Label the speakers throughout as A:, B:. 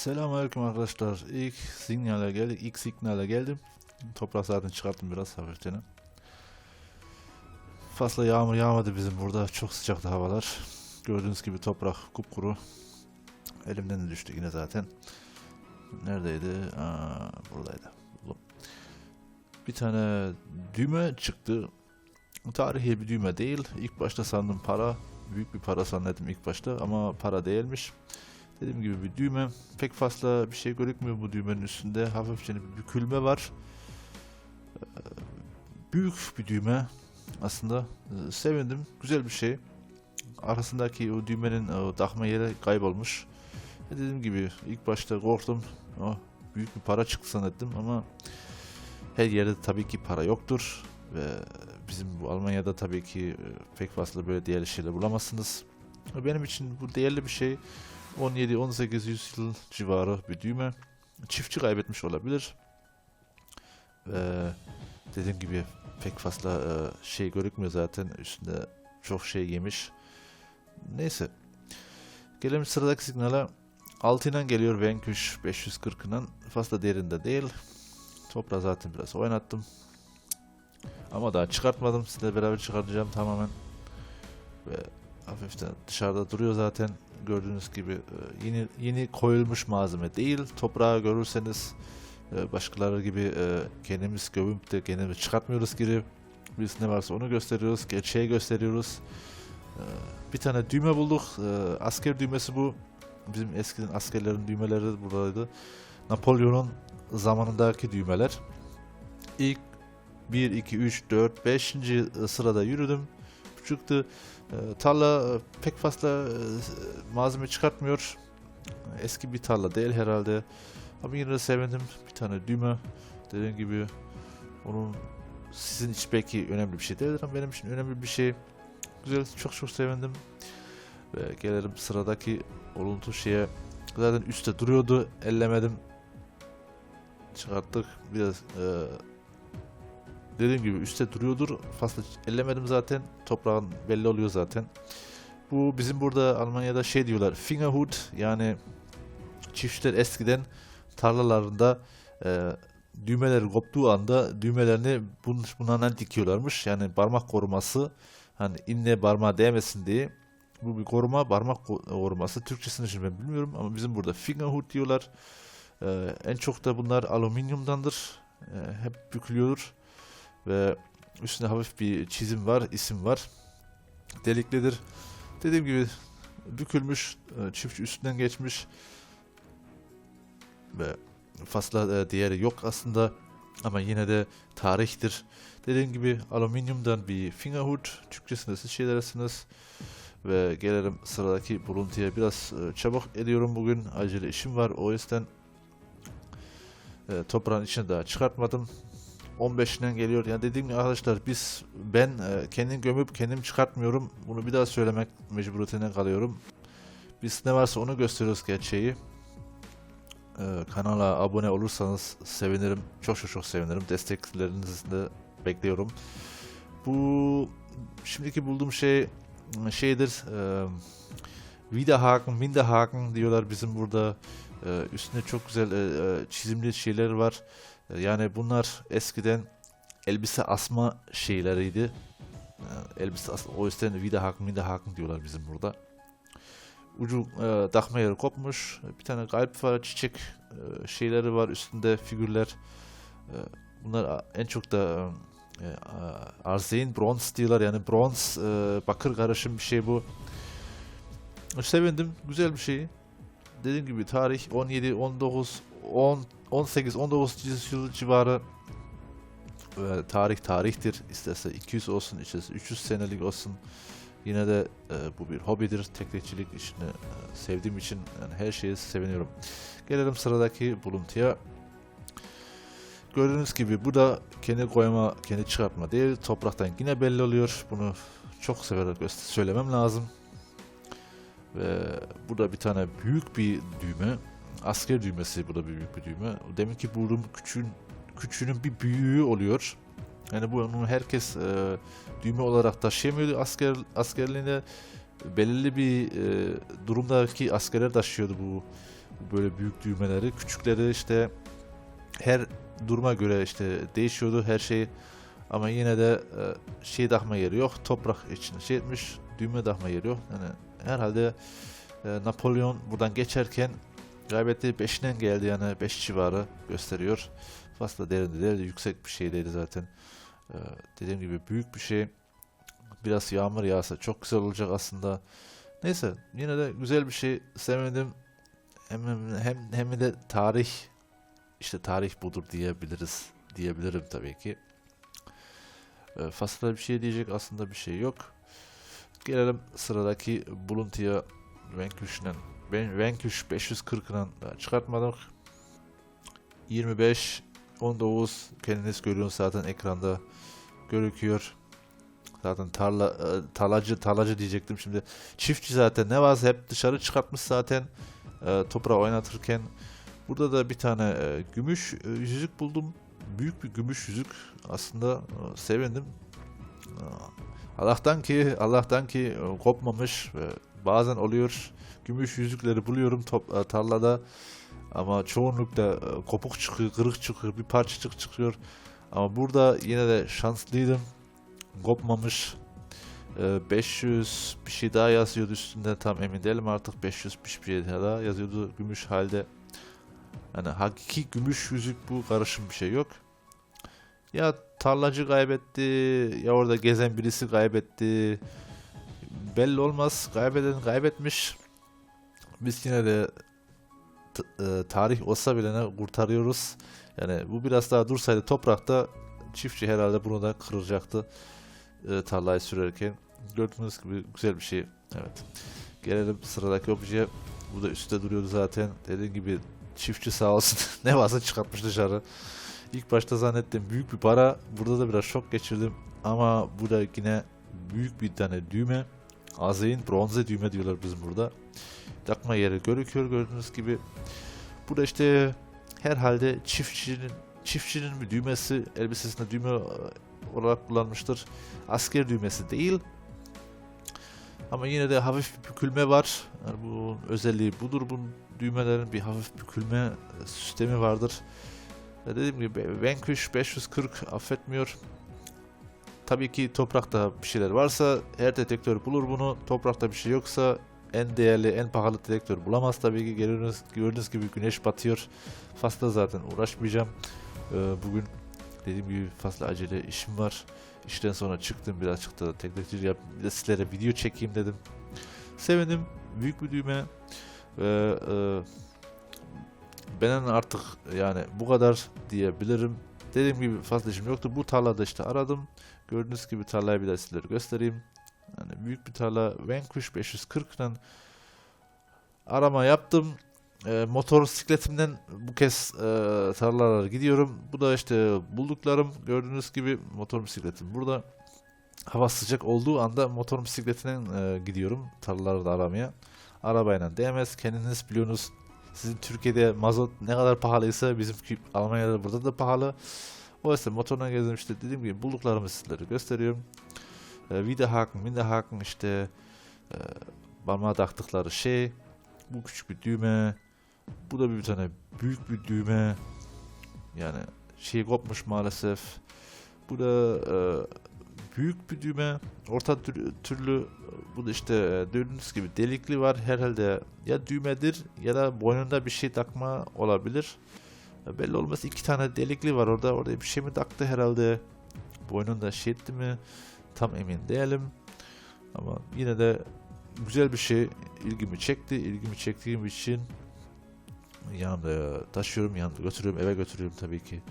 A: Selamünaleyküm arkadaşlar. İlk sinyale geldik. İlk sinyale geldim. Toprak zaten çıkarttım biraz hafiften. Fazla yağmur yağmadı bizim burada. Çok sıcaktı havalar. Gördüğünüz gibi toprak kupkuru. Elimden de düştü yine zaten. Neredeydi? Aa, buradaydı. Buldum. Bir tane düğme çıktı. Tarihi bir düğme değil. İlk başta sandım para. Büyük bir para zannettim ilk başta ama para değilmiş. Dediğim gibi bir düğme. Pek fazla bir şey görükmüyor bu düğmenin üstünde. Hafifçe bir bükülme var. Ee, Büyük bir düğme aslında. Ee, Sevindim. Güzel bir şey. Arasındaki o düğmenin o takma yeri kaybolmuş. E dediğim gibi ilk başta korktum. Oh, büyük bir para çıktı zannettim ama her yerde tabii ki para yoktur. Ve bizim bu Almanya'da tabii ki e, pek fazla böyle değerli şeyler bulamazsınız. Benim için bu değerli bir şey. 17-18 yüzyıl civarı bir düğme. Çiftçi kaybetmiş olabilir. Ve dediğim gibi pek fazla e, şey görükmüyor zaten. Üstünde çok şey yemiş. Neyse. Gelelim sıradaki signala. 6 ile geliyor Vanquish 540'ın. Fazla derinde değil. Toprağı zaten biraz oynattım. Ama daha çıkartmadım. Sizle beraber çıkartacağım tamamen. Ve hafiften dışarıda duruyor zaten. Gördüğünüz gibi e, yeni yeni koyulmuş malzeme değil. Toprağı görürseniz e, başkaları gibi e, kendimiz gömüp de kendimiz çıkartmıyoruz gibi. Biz ne varsa onu gösteriyoruz. Gerçeği gösteriyoruz. Bir tane düğme bulduk. Asker düğmesi bu. Bizim eskiden askerlerin düğmeleri buradaydı. Napolyon'un zamanındaki düğmeler. İlk 1, 2, 3, 4, 5. sırada yürüdüm. Çıktı. E, tarla pek fazla e, malzeme çıkartmıyor. Eski bir tarla değil herhalde. Ama yine de sevindim. Bir tane düğme. Dediğim gibi onun sizin için belki önemli bir şey değildir ama benim için önemli bir şey. Güzel, çok çok sevindim. Ve gelelim sıradaki oluntu şeye. Zaten üstte duruyordu. Ellemedim. Çıkarttık. Biraz e, dediğim gibi üstte duruyordur. Fazla ellemedim zaten. Toprağın belli oluyor zaten. Bu bizim burada Almanya'da şey diyorlar. Fingerhut yani çiftçiler eskiden tarlalarında e, düğmeleri koptuğu anda düğmelerini bun, bunlardan dikiyorlarmış. Yani parmak koruması hani inne parmağa değmesin diye. Bu bir koruma, parmak ko- koruması. Türkçesini şimdi ben bilmiyorum ama bizim burada fingerhut diyorlar. E, en çok da bunlar alüminyumdandır. E, hep bükülüyor ve üstünde hafif bir çizim var, isim var. Deliklidir. Dediğim gibi bükülmüş, e, çiftçi üstünden geçmiş ve fazla e, değeri yok aslında ama yine de tarihtir. Dediğim gibi alüminyumdan bir fingerhut, Türkçesinde siz şey dersiniz. Ve gelelim sıradaki buluntuya biraz e, çabuk ediyorum bugün. Acele işim var o yüzden toprağın içine daha çıkartmadım. 15'inden geliyor. Yani dediğim gibi arkadaşlar biz ben e, kendim gömüp kendim çıkartmıyorum. Bunu bir daha söylemek mecburiyetine kalıyorum. Biz ne varsa onu gösteriyoruz gerçeği. E, kanala abone olursanız sevinirim. Çok çok çok sevinirim. Desteklerinizi de bekliyorum. Bu şimdiki bulduğum şey şeydir. E, Widerhaken, Minderhaken diyorlar bizim burada. E, üstünde çok güzel e, e, çizimli şeyler var. Yani bunlar eskiden elbise asma şeyleriydi. Yani elbise asma, o yüzden Widerhaken, Minderhaken diyorlar bizim burada. Ucu e, takma yeri kopmuş. Bir tane kalp var, çiçek e, şeyleri var üstünde figürler. E, bunlar en çok da e, arzein, bronz diyorlar. Yani bronz, e, bakır karışım bir şey bu. Sevindim. Güzel bir şey. Dediğim gibi tarih 17, 19, 10, 18, 19 yüzyıl civarı Ve tarih tarihtir. İsterse 200 olsun, isterse 300 senelik olsun. Yine de e, bu bir hobidir. Teknikçilik işini e, sevdiğim için yani her şeye seviniyorum. Gelelim sıradaki buluntuya. Gördüğünüz gibi bu da kendi koyma, kendi çıkartma değil. Topraktan yine belli oluyor. Bunu çok severek söylemem lazım. Ve burada bir tane büyük bir düğme. Asker düğmesi burada bir büyük bir düğme. Demin ki bulduğum küçüğün, küçüğünün bir büyüğü oluyor. Yani bunu herkes e, düğme olarak taşıyamıyordu asker askerliğine. Belirli bir e, durumdaki askerler taşıyordu bu Bu böyle büyük düğmeleri. Küçükleri işte her duruma göre işte değişiyordu her şey. Ama yine de e, şey takma yeri yok. Toprak için şey etmiş. Düğme takma yeri yok. Yani herhalde e, Napolyon buradan geçerken kaybettiği 5'inden geldi yani 5 civarı gösteriyor. Fazla derinde değil, yüksek bir şey değil zaten. Ee, dediğim gibi büyük bir şey. Biraz yağmur yağsa çok güzel olacak aslında. Neyse yine de güzel bir şey. Sevindim. Hem hem hem de tarih işte tarih budur diyebiliriz diyebilirim tabii ki. Ee, fazla bir şey diyecek aslında bir şey yok. Gelelim sıradaki buluntuya Vanquish'den ben Vanquish 540'dan çıkartmadık. 25 19 kendiniz görüyorsunuz zaten ekranda gözüküyor. Zaten tarla e, tarlacı tarlacı diyecektim şimdi. Çiftçi zaten ne varsa hep dışarı çıkartmış zaten e, toprağı oynatırken. Burada da bir tane e, gümüş yüzük buldum. Büyük bir gümüş yüzük. Aslında sevindim. Allah'tan ki Allah'tan ki kopmamış bazen oluyor. Gümüş yüzükleri buluyorum top, e, tarlada. Ama çoğunlukla e, kopuk çıkıyor, kırık çıkıyor, bir parçacık çıkıyor. Ama burada yine de şanslıydım. Kopmamış. E, 500 bir şey daha yazıyordu üstünde tam emin değilim artık 500 bir şey daha yazıyordu gümüş halde. Yani hakiki gümüş yüzük bu karışım bir şey yok. Ya tarlacı kaybetti ya orada gezen birisi kaybetti. Belli olmaz. Kaybeden kaybetmiş. Biz yine de e, tarih olsa bile ne kurtarıyoruz. Yani bu biraz daha dursaydı toprakta çiftçi herhalde bunu da kıracaktı e, tarlayı sürerken. Gördüğünüz gibi güzel bir şey. Evet. Gelelim sıradaki objeye. Bu da üstte duruyordu zaten. Dediğim gibi çiftçi sağ olsun ne varsa çıkartmış dışarı. İlk başta zannettim büyük bir para. Burada da biraz şok geçirdim. Ama bu da yine büyük bir tane düğme. Azeyn bronze düğme diyorlar bizim burada. Takma yeri gözüküyor gördüğünüz gibi. Bu da işte herhalde çiftçinin çiftçinin bir düğmesi elbisesinde düğme olarak kullanmıştır. Asker düğmesi değil. Ama yine de hafif bir bükülme var. Yani bu özelliği budur bu düğmelerin bir hafif bükülme sistemi vardır. Ya dediğim gibi Vanquish 540 affetmiyor. Tabii ki toprakta bir şeyler varsa her detektör bulur bunu. Toprakta bir şey yoksa en değerli, en pahalı detektör bulamaz tabii ki. Gördüğünüz, gördüğünüz gibi güneş batıyor. Fazla zaten uğraşmayacağım. Ee, bugün dediğim gibi fazla acele işim var. İşten sonra çıktım birazcık da teknoloji yap, sizlere video çekeyim dedim. Sevindim. Büyük bir düğme. Ve e, benden artık yani bu kadar diyebilirim. Dediğim gibi fazla işim yoktu. Bu tarlada işte aradım. Gördüğünüz gibi tarlayı bir daha sizlere göstereyim. Yani büyük bir tarla Vanquish 540'dan arama yaptım. E, motor sikletimden bu kez e, tarlalara gidiyorum. Bu da işte bulduklarım gördüğünüz gibi motor bisikletim burada. Hava sıcak olduğu anda motor bisikletinden e, gidiyorum tarlalarda aramaya. Arabayla değmez. Kendiniz biliyorsunuz. Sizin Türkiye'de mazot ne kadar pahalıysa bizim Almanya'da burada da pahalı. O yüzden motoruna gezdim işte dediğim gibi bulduklarımı sizlere gösteriyorum. E, Widerhaken, Minderhaken işte e, parmağa taktıkları şey. Bu küçük bir düğme. Bu da bir tane büyük bir düğme. Yani şey kopmuş maalesef. Bu da e, büyük bir düğme. Orta tür- türlü bu da işte e, gördüğünüz gibi delikli var. Herhalde ya düğmedir ya da boynunda bir şey takma olabilir. E, belli olmaz iki tane delikli var orada. Orada bir şey mi taktı herhalde. Boynunda şey etti mi? Tam emin değilim. Ama yine de güzel bir şey ilgimi çekti. İlgimi çektiğim için yanımda taşıyorum, yanımda götürüyorum, eve götürüyorum tabii ki.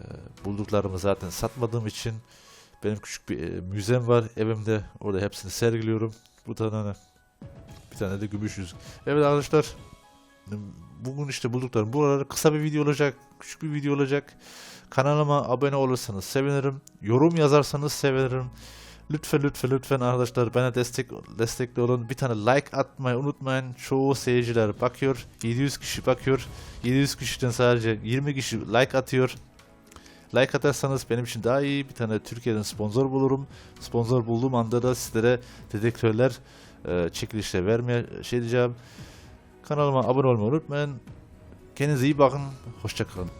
A: Ee, bulduklarımı zaten satmadığım için benim küçük bir e, müzem var evimde. Orada hepsini sergiliyorum. Bu tane bir tane de gümüş yüzük. Evet arkadaşlar bugün işte bulduklarım. Buraları kısa bir video olacak. Küçük bir video olacak. Kanalıma abone olursanız sevinirim. Yorum yazarsanız sevinirim. Lütfen lütfen lütfen arkadaşlar bana destek destekli olun. Bir tane like atmayı unutmayın. Çoğu seyirciler bakıyor. 700 kişi bakıyor. 700 kişiden sadece 20 kişi like atıyor. Like atarsanız benim için daha iyi. Bir tane Türkiye'den sponsor bulurum. Sponsor bulduğum anda da sizlere dedektörler e, çekilişle vermeye şey diyeceğim. Kanalıma abone olmayı unutmayın. Kendinize iyi bakın. Hoşçakalın.